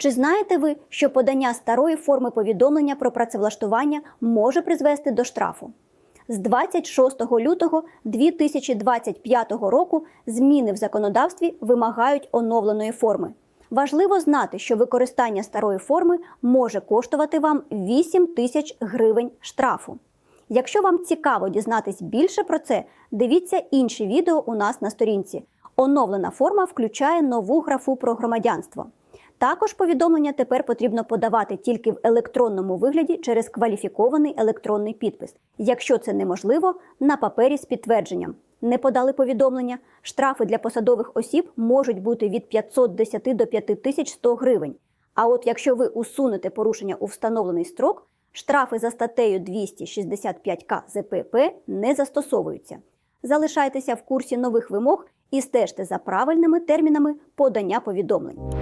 Чи знаєте ви, що подання старої форми повідомлення про працевлаштування може призвести до штрафу? З 26 лютого 2025 року зміни в законодавстві вимагають оновленої форми. Важливо знати, що використання старої форми може коштувати вам 8 тисяч гривень штрафу. Якщо вам цікаво дізнатись більше про це, дивіться інші відео у нас на сторінці. Оновлена форма включає нову графу про громадянство. Також повідомлення тепер потрібно подавати тільки в електронному вигляді через кваліфікований електронний підпис. Якщо це неможливо, на папері з підтвердженням. Не подали повідомлення. Штрафи для посадових осіб можуть бути від 510 до 5100 гривень. А от якщо ви усунете порушення у встановлений строк, штрафи за статтею 265 К ЗПП не застосовуються. Залишайтеся в курсі нових вимог і стежте за правильними термінами подання повідомлень.